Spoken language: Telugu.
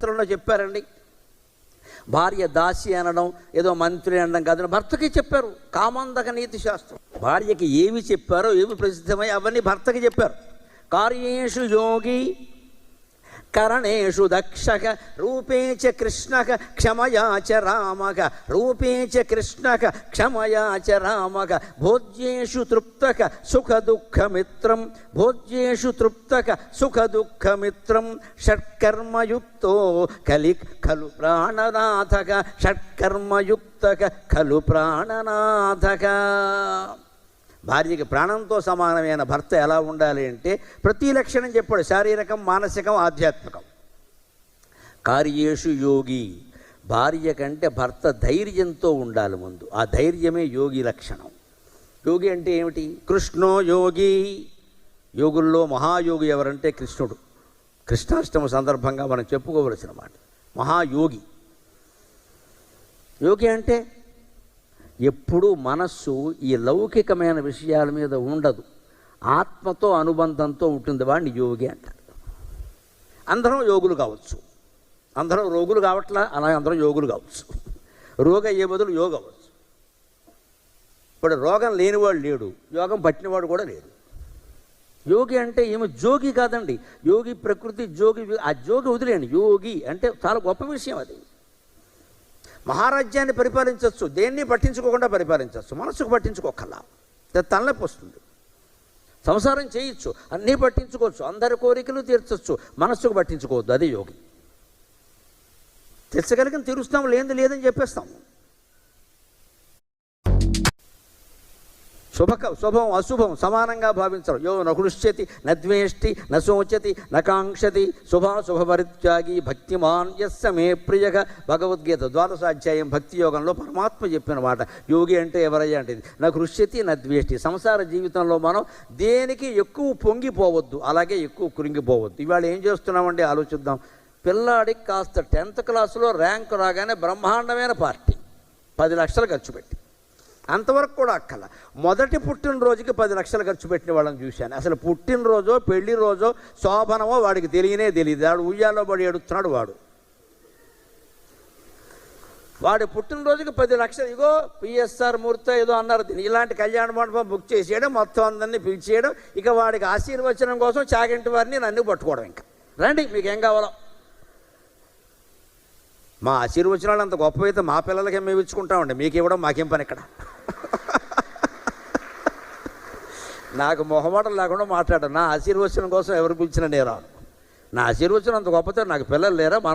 శాస్త్రంలో చెప్పారండి. భార్య దాసి అనడం ఏదో మంత్రి అనడం కాదని భర్తకి చెప్పారు. కామందక నీతి శాస్త్రం. భార్యకి ఏమి చెప్పారో ఏమి ప్రసిద్ధమై అవన్నీ భర్తకి చెప్పారు. కార్యేషు యోగి కరణేషు దక్ష రూపే చ కృష్ణ క్షమయా చ రామక రూపే చ కృష్ణ క్షమయా చ రామక భోజ్యేషు తృప్తక సుఖ దుఃఖమిత్రం భోజ్యేషు తృప్తక సుఖ దుఃఖమిత్రం షట్కర్మయుక్తో కలి ఖలు ప్రాణనాథక షట్కర్మయుక్తక ఖలు ప్రాణనాథక భార్యకి ప్రాణంతో సమానమైన భర్త ఎలా ఉండాలి అంటే ప్రతి లక్షణం చెప్పాడు. శారీరకం మానసికం ఆధ్యాత్మికం. కార్యేషు యోగి. భార్య కంటే భర్త ధైర్యంతో ఉండాలి ముందు. ఆ ధైర్యమే యోగి లక్షణం. యోగి అంటే ఏమిటి? కృష్ణో యోగి. యోగుల్లో మహాయోగి ఎవరంటే కృష్ణుడు. కృష్ణాష్టమ సందర్భంగా మనం చెప్పుకోవలసిన మాట. మహాయోగి. యోగి అంటే ఎప్పుడూ మనస్సు ఈ లౌకికమైన విషయాల మీద ఉండదు. ఆత్మతో అనుబంధంతో ఉంటుంది వాడిని యోగి అంటారు. అందరం యోగులు కావచ్చు. అందరం రోగులు కావట్లా? అలాగే అందరం యోగులు కావచ్చు. రోగ అయ్యే బదులు యోగ అవ్వచ్చు. ఇప్పుడు రోగం లేనివాడు లేడు. యోగం పట్టినవాడు కూడా లేడు యోగి అంటే ఏమో జోగి కాదండి. యోగి ప్రకృతి జోగి ఆ జోగి వదిలేండి యోగి అంటే చాలా గొప్ప విషయం అది. మహారాజ్యాన్ని పరిపాలించవచ్చు దేన్ని పట్టించుకోకుండా పరిపాలించవచ్చు మనసుకు పట్టించుకోకల్లా. తలనొప్పి వస్తుంది. సంసారం చేయొచ్చు అన్నీ పట్టించుకోవచ్చు అందరి కోరికలు తీర్చవచ్చు మనస్సుకు పట్టించుకోవద్దు అది యోగి. తీర్చగలిగిన తీరుస్తాం లేదు లేదని చెప్పేస్తాము. శుభక శుభం అశుభం సమానంగా భావించరు. యో నృష్యతి నద్వేష్టి నశోచతి నకాంక్షతి శుభాశుభ పరిత్యాగి భక్తిమాన్ యస్స మే ప్రియక భగవద్గీత ద్వాదశాధ్యాయం భక్తి యోగంలో పరమాత్మ చెప్పిన మాట. యోగి అంటే ఎవరయ్యా అంటే నా కృష్యతి నద్వేష్టి సంసార జీవితంలో మనం దేనికి ఎక్కువ పొంగిపోవద్దు అలాగే ఎక్కువ కురింగిపోవద్దు. ఇవాళ ఏం చేస్తున్నామండి? ఆలోచిద్దాం. పిల్లాడికి కాస్త టెన్త్ క్లాసులో ర్యాంక్ రాగానే బ్రహ్మాండమైన పార్టీ. పది లక్షలు ఖర్చు పెట్టి. అంతవరకు కూడా అక్కల. మొదటి పుట్టినరోజుకి పది లక్షలు ఖర్చు పెట్టిన వాళ్ళని చూశాను. అసలు పుట్టినరోజో పెళ్ళి రోజో శోభనమో వాడికి తెలియనే తెలియదు వాడు ఉయ్యాలో పడి ఏడుస్తున్నాడు వాడు. వాడి పుట్టినరోజుకి పది లక్షలు ఇగో పిఎస్ఆర్ మూర్తి ఏదో అన్నారు. ఇలాంటి కళ్యాణ మండపం బుక్ చేసేయడం మొత్తం అందరినీ పిలిచేయడం ఇక వాడికి ఆశీర్వచనం కోసం చాగింటి వారిని నన్ను పట్టుకోవడం ఇంకా. రండి మీకు ఏం కావాలో. మా ఆశీర్వచనాలు అంత గొప్పవైతే మా పిల్లలకి మేము ఇచ్చుకుంటామండి మీకు ఇవ్వడం మాకేం పని ఇక్కడ? నాకు మొహమాటం లేకుండా మాట్లాడాను. నా ఆశీర్వచనం కోసం ఎవరు పిలిచిన నేరా నా ఆశీర్వచనం అంత గొప్పతో నాకు పిల్లలు లేరా? మన